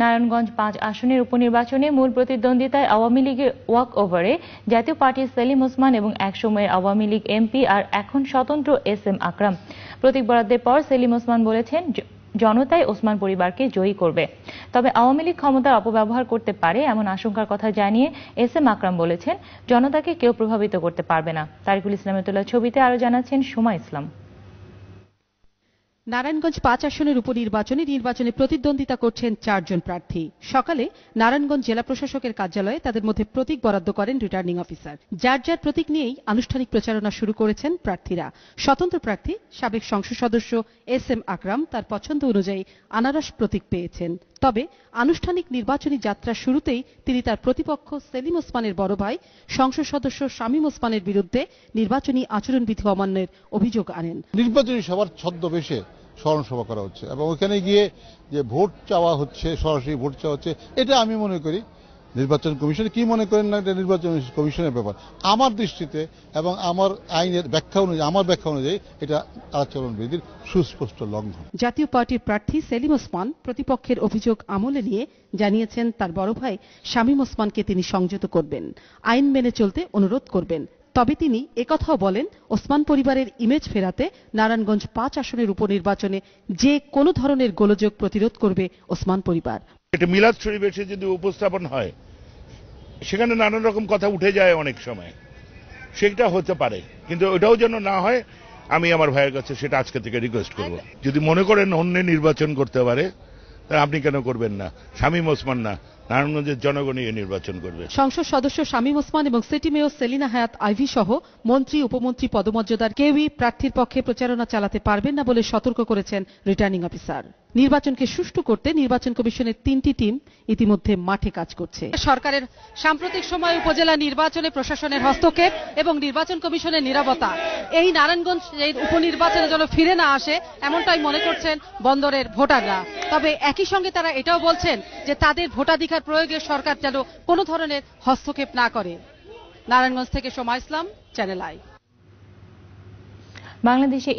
নারায়ণগঞ্জ পাঁচ আসনের উপনির্বাচনে মূল প্রতিদ্বন্দ্বিতায় আওয়ামী লীগের ওয়াক ওভারে জাতীয় পার্টির সেলিম ওসমান এবং একসময়ের আওয়ামী লীগ এমপি আর এখন স্বতন্ত্র এস এম আকরাম। প্রতীক বরাদ্দের পর সেলিম ওসমান বলেছেন জনতাই ওসমান পরিবারকে জয়ী করবে। তবে আওয়ামী লীগ ক্ষমতার অপব্যবহার করতে পারে এমন আশঙ্কার কথা জানিয়ে এস এম আকরাম বলেছেন, জনতাকে কেউ প্রভাবিত করতে পারবে না। তারিকুল ইসলামের তোলা ছবিতে আরও জানাচ্ছেন সুমা ইসলাম। নারায়ণগঞ্জ পাঁচ আসনের উপনির্বাচনে নির্বাচনে প্রতিদ্বন্দ্বিতা করছেন চারজন প্রার্থী। সকালে নারায়ণগঞ্জ জেলা প্রশাসকের কার্যালয়ে তাদের মধ্যে প্রতীক বরাদ্দ করেন রিটার্নিং অফিসার। যার যার প্রতীক নিয়েই আনুষ্ঠানিক প্রচারণা শুরু করেছেন প্রার্থীরা। স্বতন্ত্র প্রার্থী, সাবেক সংসদ সদস্য এস এম আকরাম তার পছন্দ অনুযায়ী আনারস প্রতীক পেয়েছেন। তবে আনুষ্ঠানিক নির্বাচনী যাত্রা শুরুতেই তিনি তার প্রতিপক্ষ সেলিম ওসমানের বড় ভাই, সংসদ সদস্য শামীম ওসমানের বিরুদ্ধে নির্বাচনী আচরণবিধি অমান্যের অভিযোগ আনেন। নির্বাচনী সভার ছদ্মবেশে স্মরণ সভা করা হচ্ছে এবং ওখানে গিয়ে যে ভোট চাওয়া হচ্ছে, সরাসরি ভোট চাওয়া হচ্ছে, এটা আমি মনে করি নির্বাচন কমিশন কি মনে করেন না এটা নির্বাচন কমিশনের ব্যাপার? আমার দৃষ্টিতে এবং আমার আইনের ব্যাখ্যা অনুযায়ী, আমার ব্যাখ্যা অনুযায়ী এটা আচরণবিধির সুস্পষ্ট লঙ্ঘন। জাতীয় পার্টির প্রার্থী সেলিম ওসমান প্রতিপক্ষের অভিযোগ আমলে নিয়ে জানিয়েছেন তার বড় ভাই শামীম ওসমানকে তিনি সংযত করবেন। আইন মেনে চলতে অনুরোধ করবেন। তবে তিনি একথাও বলেন, ওসমান পরিবারের ইমেজ ফেরাতে নারায়ণগঞ্জ পাঁচ আসনের উপনির্বাচনে যে কোনো ধরনের গোলযোগ প্রতিরোধ করবে ওসমান পরিবার। একটা মিলাদ শরীফ এসে যদি উপস্থাপন হয় সেখানে নানান রকম কথা উঠে যায় অনেক সময়। সেটা হতে পারে কিন্তু ওটাও যেন না হয় আমি আমার ভাইয়ের কাছে সেটা আজকে থেকে রিকোয়েস্ট করব। যদি মনে করেন অন্য নির্বাচন করতে পারে তাহলে আপনি কেন করবেন না? শামীম ওসমান না নারায়ণগঞ্জের জনগণই এ নির্বাচন করবে। সংসদ সদস্য শামীম ওসমান এবং সিটি মেয়র সেলিনা হায়াত আইভি সহ মন্ত্রী, উপমন্ত্রী, পদমর্যাদার কেউই প্রার্থীর পক্ষে প্রচারণা চালাতে পারবেন না বলে সতর্ক করেছেন রিটার্নিং অফিসার। নির্বাচনকে সুষ্ঠু করতে নির্বাচন কমিশনের তিনটি টিম ইতিমধ্যে মাঠে কাজ করছে। সরকারের সাম্প্রতিক সময় উপজেলা নির্বাচনে প্রশাসনের হস্তক্ষেপ এবং নির্বাচন কমিশনের নিরাপত্তা এই নারায়ণগঞ্জ এই উপনির্বাচনে যেন ফিরে না আসে, এমনটাই মনে করছেন বন্দরের ভোটাররা। তবে একই সঙ্গে তারা এটাও বলছেন যে তাদের ভোটাধিকার প্রয়োগে সরকার যেন কোনো ধরনের হস্তক্ষেপ না করে। নারায়ণগঞ্জ থেকে সোমা ইসলাম চ্যানেল আই বাংলাদেশে